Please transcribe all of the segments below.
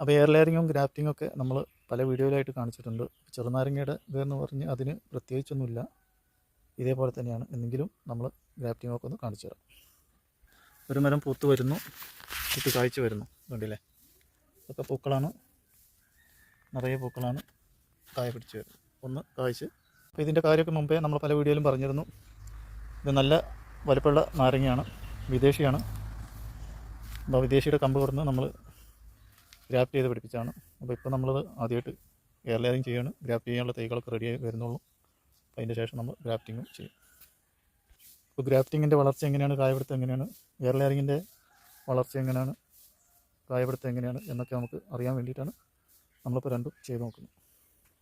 അപ്പോൾ എയർ ലെയറിങ്ങും ഗ്രാഫ്റ്റിങ്ങും ഒക്കെ നമ്മൾ പല വീഡിയോയിലായിട്ട് കാണിച്ചിട്ടുണ്ട്. ചെറുനാരങ്ങയുടെ ഇതെന്ന് പറഞ്ഞ് അതിന് പ്രത്യേകിച്ചൊന്നുമില്ല. ഇതേപോലെ തന്നെയാണ്. എന്നെങ്കിലും നമ്മൾ ഗ്രാഫ്റ്റിംഗ് ഒക്കെ ഒന്ന് കാണിച്ചു തരാം. ഒരു മരം പൂത്ത് വരുന്നു. പൂത്ത് കായ്ച്ചു വരുന്നു. കണ്ടില്ലേ? ഇതൊക്കെ പൂക്കളാണ്. നിറയെ പൂക്കളാണ്. കായ പിടിച്ച് വരുന്നത് ഒന്ന് കായ്ച്ച്. അപ്പോൾ ഇതിന്റെ കാര്യമൊക്കെ മുമ്പേ നമ്മൾ പല വീഡിയോയിലും പറഞ്ഞിരുന്നു. ഇത് നല്ല വലുപ്പമുള്ള നാരങ്ങയാണ്. വിദേശിയാണ്. അപ്പോൾ വിദേശിയുടെ കമ്പ് കൊടുന്ന് നമ്മൾ ഗ്രാഫ്റ്റ് ചെയ്ത് പിടിപ്പിച്ചാണ്. അപ്പോൾ ഇപ്പോൾ നമ്മളത് ആദ്യമായിട്ട് എയർ ലെയറിങ് ചെയ്യാണ്. ഗ്രാഫ്റ്റ് ചെയ്യാനുള്ള തൈകളൊക്കെ റെഡിയായി വരുന്നുള്ളൂ. അതിന്റെ ശേഷം നമ്മൾ ഗ്രാഫ്റ്റിങ്ങും ചെയ്യും. ഇപ്പോൾ ഗ്രാഫ്റ്റിങ്ങിന്റെ വളർച്ച എങ്ങനെയാണ്? കായപിടുത്തം എങ്ങനെയാണ്? എയർ ലെയറിങ്ങിന്റെ വളർച്ച എങ്ങനെയാണ്? കായപിടുത്തം എങ്ങനെയാണ്? എന്നൊക്കെ നമുക്ക് അറിയാൻ വേണ്ടിയിട്ടാണ് നമ്മളിപ്പോൾ രണ്ടും ചെയ്ത് നോക്കുന്നത്.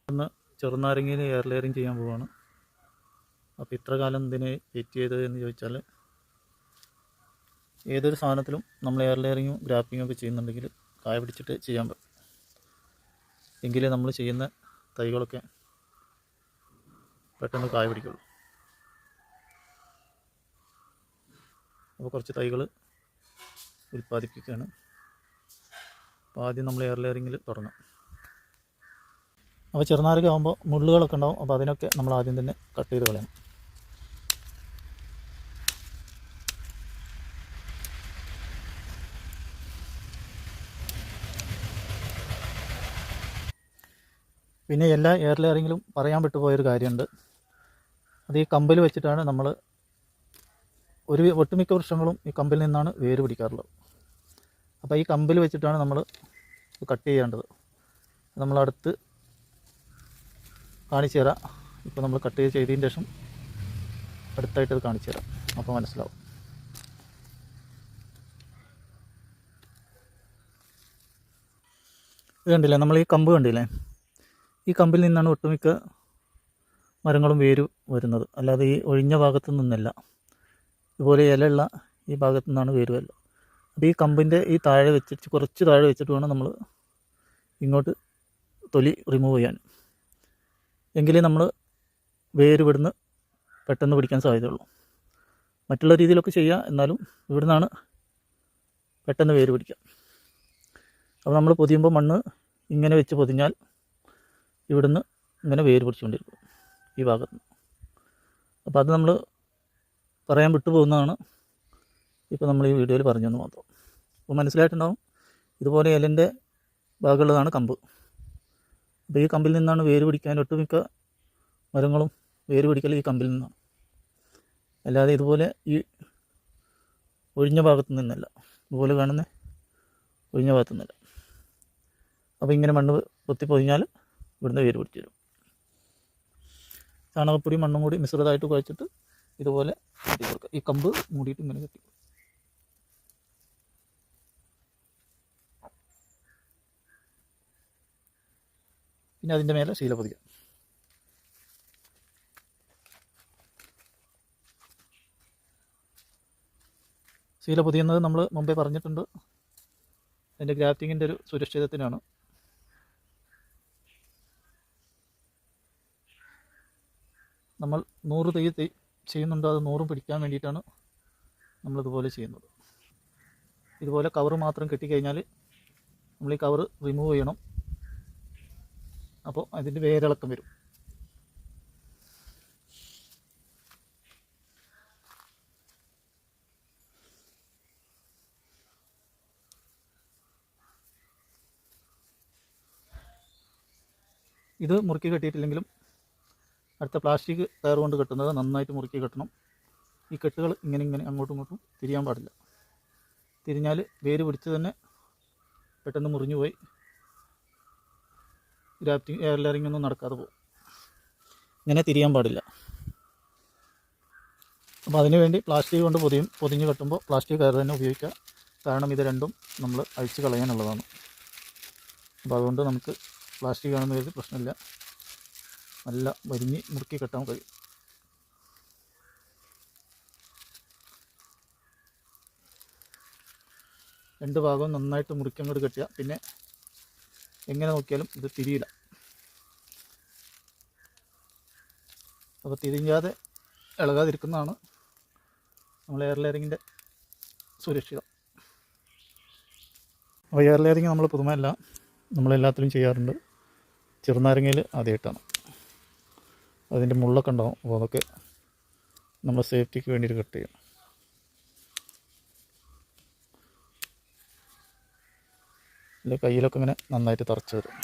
ഒന്ന് ചെറുനാരങ്ങയിൽ എയർ ലെയറിങ് ചെയ്യാൻ പോവുകയാണ് അപ്പോൾ ഇത്ര കാലം ഇതിനെ വെയിറ്റ് ചെയ്തത് എന്ന് ചോദിച്ചാൽ ഏതൊരു സാധനത്തിലും നമ്മൾ എയർ ലെയറിങ്ങും ഗ്രാഫ്റ്റിങ്ങും ഒക്കെ ചെയ്യുന്നുണ്ടെങ്കിൽ കായ പിടിച്ചിട്ട് ചെയ്യാൻ പറ്റും എങ്കിലേ നമ്മൾ ചെയ്യുന്ന തൈകളൊക്കെ പെട്ടെന്ന് കായ പിടിക്കുള്ളൂ അപ്പോൾ കുറച്ച് തൈകൾ ഉൽപ്പാദിപ്പിക്കുകയാണ്. അപ്പോൾ ആദ്യം നമ്മൾ എയർ ലെയറിങ്ങിൽ തുടങ്ങാം. അപ്പോൾ ചെറുനാരൊക്കെ ആകുമ്പോൾ മുള്ളുകളൊക്കെ ഉണ്ടാവും. അപ്പോൾ അതിനൊക്കെ നമ്മൾ ആദ്യം തന്നെ കട്ട് ചെയ്ത് കളയണം. പിന്നെ എല്ലാ എയർ ലെയറിങ്ങിലും പറയാൻ വിട്ടുപോയൊരു കാര്യമുണ്ട്. അത് ഈ കമ്പിൽ വെച്ചിട്ടാണ് നമ്മൾ ഒരു ഒട്ടുമിക്ക വൃക്ഷങ്ങളും ഈ കമ്പിൽ നിന്നാണ് വേര് പിടിക്കാറുള്ളത്. അപ്പോൾ ഈ കമ്പിൽ വെച്ചിട്ടാണ് നമ്മൾ കട്ട് ചെയ്യേണ്ടത്. നമ്മളടുത്ത് കാണിച്ചു തരാം. ഇപ്പോൾ നമ്മൾ കട്ട് ചെയ്ത് ചെയ്തതിന് ശേഷം അടുത്തായിട്ട് അത് കാണിച്ചു തരാം. അപ്പോൾ മനസ്സിലാവും. ഇത് കണ്ടില്ലേ? നമ്മൾ ഈ കമ്പ് കണ്ടില്ലേ? ഈ കമ്പിൽ നിന്നാണ് ഒട്ടുമിക്ക മരങ്ങളും വേര് വരുന്നത്. അല്ലാതെ ഈ ഒഴിഞ്ഞ ഭാഗത്തു നിന്നല്ല. ഇതുപോലെ ഇലയുള്ള ഈ ഭാഗത്തു നിന്നാണ് വേര് വരുന്നത്. അപ്പോൾ ഈ കമ്പിന്റെ ഈ താഴെ വെച്ചിട്ട് കുറച്ച് താഴെ വെച്ചിട്ട് വേണം നമ്മൾ ഇങ്ങോട്ട് തൊലി റിമൂവ് ചെയ്യാൻ. എങ്കിലേ നമ്മൾ വേര് ഇവിടുന്ന് പെട്ടെന്ന് പിടിക്കാൻ സാധ്യതയുള്ളൂ. മറ്റുള്ള രീതിയിലൊക്കെ ചെയ്യാം. എന്നാലും ഇവിടുന്നാണ് പെട്ടെന്ന് വേര് പിടിക്കുക. അപ്പോൾ നമ്മൾ പൊതിയുമ്പോൾ മണ്ണ് ഇങ്ങനെ വെച്ച് പൊതിഞ്ഞാൽ ഇവിടുന്ന് ഇങ്ങനെ വേര് പിടിച്ചുകൊണ്ടിരിക്കും ഈ ഭാഗത്ത് അപ്പോൾ അത് നമ്മൾ പറയാൻ വിട്ടുപോകുന്നതാണ് ഇപ്പോൾ നമ്മൾ ഈ വീഡിയോയിൽ പറഞ്ഞതെന്ന് മാത്രം. അപ്പോൾ മനസ്സിലായിട്ടുണ്ടാവും ഇതുപോലെ ഇലന്റെ ഭാഗമുള്ളതാണ് കമ്പ്. അപ്പോൾ ഈ കമ്പിൽ നിന്നാണ് വേര് പിടിക്കാൻ ഒട്ടുമിക്ക മരങ്ങളും വേര് പിടിക്കൽ ഈ കമ്പിൽ നിന്നാണ്. അല്ലാതെ ഇതുപോലെ ഈ ഒഴിഞ്ഞ ഭാഗത്ത് നിന്നല്ല. ഇതുപോലെ കാണുന്ന ഒഴിഞ്ഞ ഭാഗത്തു നിന്നല്ല. അപ്പോൾ ഇങ്ങനെ മണ്ണ് പൊത്തി പൊതിഞ്ഞാൽ ഇവിടുന്ന് വേര് പിടിച്ചു വരും ചാണകപ്പൊടി മണ്ണും കൂടി മിശ്രിതമായിട്ട് കുഴച്ചിട്ട് ഇതുപോലെ കെട്ടി കൊടുക്കുക. ഈ കമ്പ് മൂടിയിട്ട് ഇങ്ങനെ കെട്ടി. പിന്നെ അതിന്റെ മേലെ ശീല പതിക്കുക ശീല പൊതിയുന്നത് നമ്മൾ മുമ്പേ പറഞ്ഞിട്ടുണ്ട്. അതിന്റെ ഗ്രാഫ്റ്റിങ്ങിന്റെ ഒരു സുരക്ഷിതത്തിനാണ്. നമ്മൾ നൂറ് തൈ തൈ ചെയ്യുന്നുണ്ടോ അത് നൂറും പിടിക്കാൻ വേണ്ടിയിട്ടാണ് നമ്മളിതുപോലെ ചെയ്യുന്നത്. ഇതുപോലെ കവർ മാത്രം കെട്ടിക്കഴിഞ്ഞാൽ നമ്മൾ ഈ കവർ റിമൂവ് ചെയ്യണം. അപ്പോൾ അതിന്റെ വേരിളക്കം വരും. ഇത് മുറുക്കി കെട്ടിയിട്ടില്ലെങ്കിലും അടുത്ത പ്ലാസ്റ്റിക് കയർ കൊണ്ട് കെട്ടുന്നത് നന്നായിട്ട് മുറുക്കി കെട്ടണം. ഈ കെട്ടുകൾ ഇങ്ങനെ ഇങ്ങനെ അങ്ങോട്ടും ഇങ്ങോട്ടും തിരിയാൻ പാടില്ല. തിരിഞ്ഞാൽ വേര് പിടിച്ച് തന്നെ പെട്ടെന്ന് മുറിഞ്ഞു പോയി. ഗ്രാഫ്റ്റിംഗ് എയർ ലെയറിംഗ് ഒന്നും നടക്കാതെ പോകും. ഇങ്ങനെ തിരിയാൻ പാടില്ല. അപ്പോൾ അതിനുവേണ്ടി പ്ലാസ്റ്റിക് കൊണ്ട് പൊതിയും പൊതിഞ്ഞ് കെട്ടുമ്പോൾ പ്ലാസ്റ്റിക് കയർ തന്നെ ഉപയോഗിക്കുക. കാരണം ഇത് രണ്ടും നമ്മൾ അഴിച്ച് കളയാനുള്ളതാണ്. അപ്പോൾ അതുകൊണ്ട് നമുക്ക് പ്ലാസ്റ്റിക് ആണെന്ന് കരുതി പ്രശ്നമില്ല. നല്ല വരിഞ്ഞ് മുറുക്കി കെട്ടാൻ കഴിയും. രണ്ട് ഭാഗവും നന്നായിട്ട് മുറുക്കി അങ്ങോട്ട് കെട്ടുക. പിന്നെ എങ്ങനെ നോക്കിയാലും ഇത് തിരിയില്ല. അപ്പോൾ തിരിഞ്ഞാതെ ഇളകാതിരിക്കുന്നതാണ് നമ്മൾ എയർ ലെയറിങ്ങിന്റെ സുരക്ഷിതം. അപ്പോൾ എയർ ലെയറിങ് നമ്മൾ പുതുമയല്ല നമ്മളെല്ലാത്തിലും ചെയ്യാറുണ്ട്. ചെറുനാരങ്ങയിൽ ആദ്യമായിട്ടാണ്. അതിന്റെ മുള്ളൊക്കെ ഉണ്ടാവും. അപ്പോൾ അതൊക്കെ നമ്മൾ സേഫ്റ്റിക്ക് വേണ്ടിയിട്ട് കട്ട് ചെയ്യണം അല്ലെങ്കിൽ കയ്യിലൊക്കെ ഇങ്ങനെ നന്നായിട്ട് തറച്ച് വരും.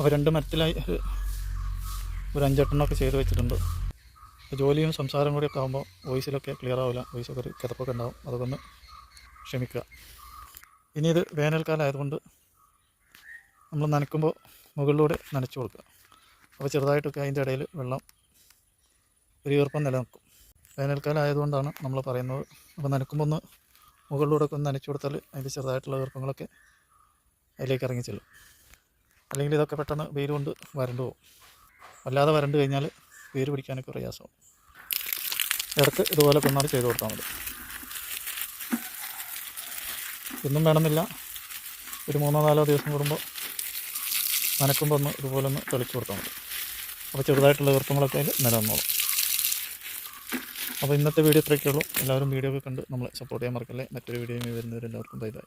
അപ്പോൾ രണ്ട് മരത്തിലായി. ഒരു അഞ്ചെട്ടെണ്ണമൊക്കെ ചെയ്ത് വെച്ചിട്ടുണ്ട്. ജോലിയും സംസാരം കൂടിയൊക്കെ ആകുമ്പോൾ വോയിസിലൊക്കെ ക്ലിയർ ആവില്ല വോയിസൊക്കെ ഒരു കിതപ്പൊക്കെ ഉണ്ടാവും. ഒന്ന് ക്ഷമിക്കുക. ഇനി ഇത് വേനൽക്കാലം ആയതുകൊണ്ട് നമ്മൾ നനയ്ക്കുമ്പോൾ മുകളിലൂടെ നനച്ചു കൊടുക്കുക. അപ്പോൾ ചെറുതായിട്ടൊക്കെ അതിന്റെ ഇടയിൽ വെള്ളം ഒരു ഈർപ്പം നിലനിൽക്കും. വേനൽക്കാലം ആയതുകൊണ്ടാണ് നമ്മൾ പറയുന്നത്. അപ്പോൾ നനക്കുമ്പോൾ ഒന്ന് മുകളിലൂടെ ഒക്കെ ഒന്ന് നനച്ചു കൊടുത്താൽ അതിന്റെ ചെറുതായിട്ടുള്ള ഈർപ്പങ്ങളൊക്കെ അതിലേക്ക് ഇറങ്ങി ചെല്ലും. അല്ലെങ്കിൽ ഇതൊക്കെ പെട്ടെന്ന് വേര് കൊണ്ട് വരണ്ടു പോകും. അല്ലാതെ വരണ്ടു കഴിഞ്ഞാൽ വേര് പിടിക്കാനൊക്കെ പ്രയാസമാവും. ഇടയ്ക്ക് ഇതുപോലെ പിന്നാട് ചെയ്ത് കൊടുത്താൽ മതി. ഇന്നും വേണമെന്നില്ല. ഒരു മൂന്നോ നാലോ ദിവസം കൂടുമ്പോൾ നനക്കുമ്പോൾ ഒന്ന് ഇതുപോലെ ഒന്ന് തെളിച്ച് കൊടുത്താൽ മതി. അപ്പോൾ ചെറുതായിട്ടുള്ള ഈർപ്പങ്ങളൊക്കെ അതിൽ നിലനിന്നോളും. അപ്പോൾ ഇന്നത്തെ വീഡിയോ ഇത്രയൊക്കെ ഉള്ളൂ എല്ലാവരും വീഡിയോ ഒക്കെ കണ്ട് നമ്മളെ സപ്പോർട്ട് ചെയ്യാൻ മറക്കല്ലേ. മറ്റൊരു വീഡിയോ വരുന്നവരെല്ലാവർക്കും ബൈ ബൈ